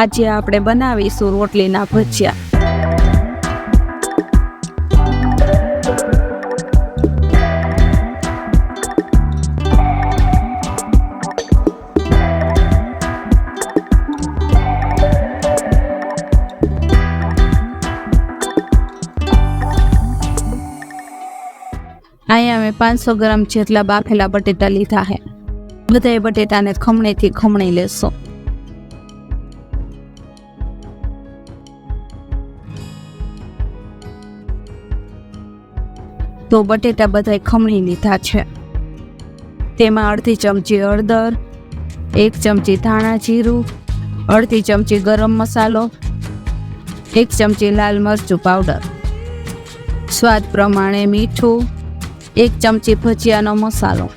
આજે આપણે બનાવીશું રોટલીના ભજીયા. અહીંયા અમે પાંચસો ગ્રામ જેટલા બાફેલા બટેટા લીધા છે. બધા બટેટાને ખમણીથી ખમણી લેશો. તો બટેટા બધાય ખમણી લીધા છે. તેમાં અડધી ચમચી હળદર, એક ચમચી ધાણા જીરું, અડધી ચમચી ગરમ મસાલો, એક ચમચી લાલ મરચું પાવડર. સ્વાદ પ્રમાણે મીઠું, એક ચમચી ભજીયાનો મસાલો.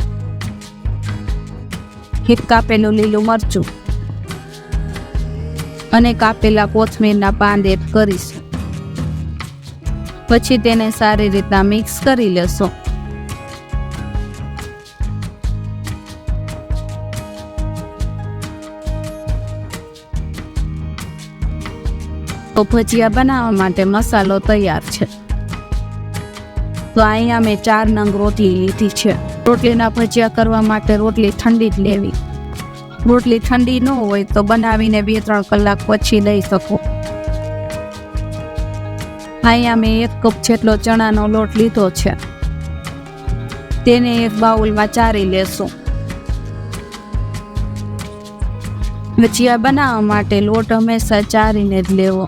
એક કાપેલું લીલું મરચું. અને કાપેલા કોથમીરના પાન એડ કરીશું. પછી તેને સારી રીતના મિક્સ કરી લેશો. તો ભજીયા બનાવવા માટે મસાલો તૈયાર છે. તો અહીંયા મેં ચાર નંગ રોટલી લીધી છે. રોટલીના ભજીયા કરવા માટે રોટલી ઠંડી જ લેવી. રોટલી ઠંડી ન હોય તો બનાવીને બે ત્રણ કલાક પછી લઈ શકો. અહીંયા મેં એક કપ જેટલો ચણાનો લોટ લીધો છે. તેને એક બાઉલમાં ચારી લેશું. ભજીયા બનાવવા માટે લોટ હંમેશા ચારીને જ લેવો.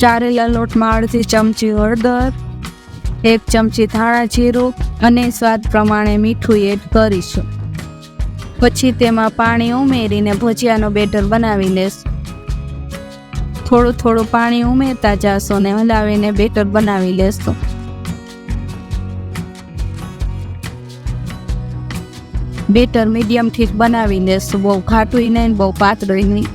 ચારેલા લોટમાં અડધી ચમચી હળદર, એક ચમચી ધાણા જીરું અને સ્વાદ પ્રમાણે મીઠું એડ કરીશું. પછી તેમાં પાણી ઉમેરીને ભજીયાનો બેટર બનાવી લેશ. થોડું થોડું પાણી ઉમેરતા જાશો ને હલાવીને બેટર બનાવી લેશો. બેટર મીડિયમ ઠીક બનાવી લેશું, બહુ ખાટું નહીં બહુ પાતળું નહીં.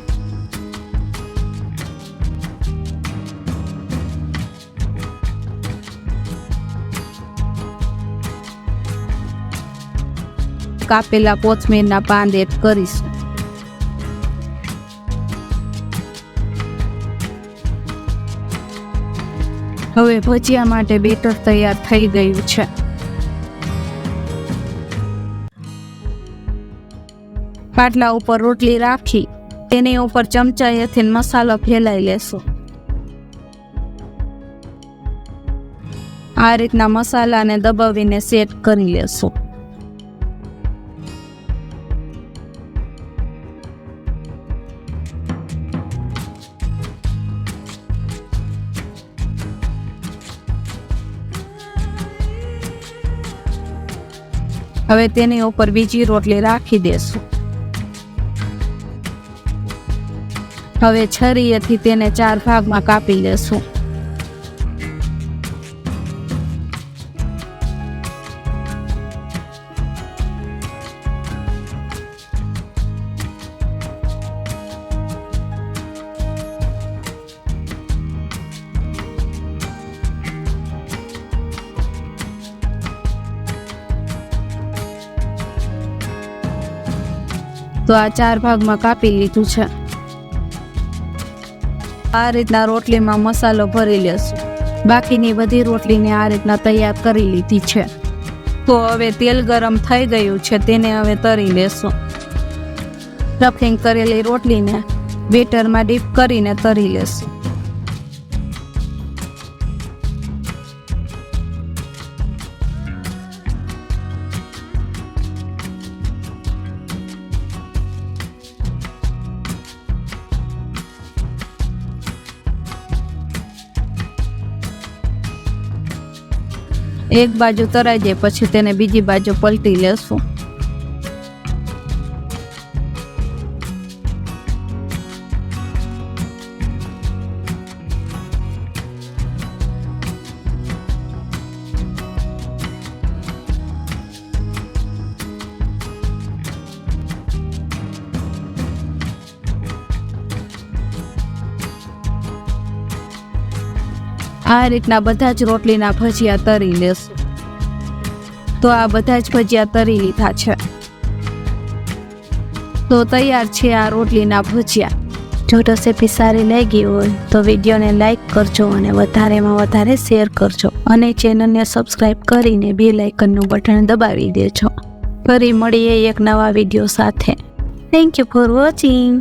કાપેલા કોથમીરના પાન એડ કરીશું. હવે ભજીયા માટે બેટર તૈયાર થઈ ગયું છે. પાટલા ઉપર રોટલી રાખી, તેની ઉપર ચમચાએથી મસાલો ફેલાઈ લેશો. આ રીતના મસાલાને દબાવીને સેટ કરી લેશો. હવે તેની ઉપર બીજી રોટલી રાખી દેશું. હવે છરીએથી તેને ચાર ભાગમાં કાપી લેશું. તો આ ચાર ભાગમાં કાપી લીધું છે. આ રીતના રોટલીમાં મસાલો ભરી લેશું. બાકીની બધી રોટલીને આ રીતના તૈયાર કરી લીધી છે. તો હવે તેલ ગરમ થઈ ગયું છે, તેને હવે તરી લેશું. સ્ટફિંગ કરેલી રોટલીને બેટરમાં ડીપ કરીને તરી લેશું. એક બાજુ તરાઈ જાય પછી તેને બીજી બાજુ પલટી લેશું. આ રીતના બધા જ રોટલીના ભજીયા તરી લેશું. તો આ બધા જ ભજીયા તરી લીધા છે. તો તૈયાર છે આ રોટલીના ભજીયા. જો રેસીપી સારી લાગી હોય તો વિડીયોને લાઇક કરજો અને વધારેમાં વધારે શેર કરજો. અને ચેનલને સબસ્ક્રાઈબ કરીને બે લાઇકનનું બટન દબાવી દેજો. ફરી મળીએ એક નવા વીડિયો સાથે. Thank you for watching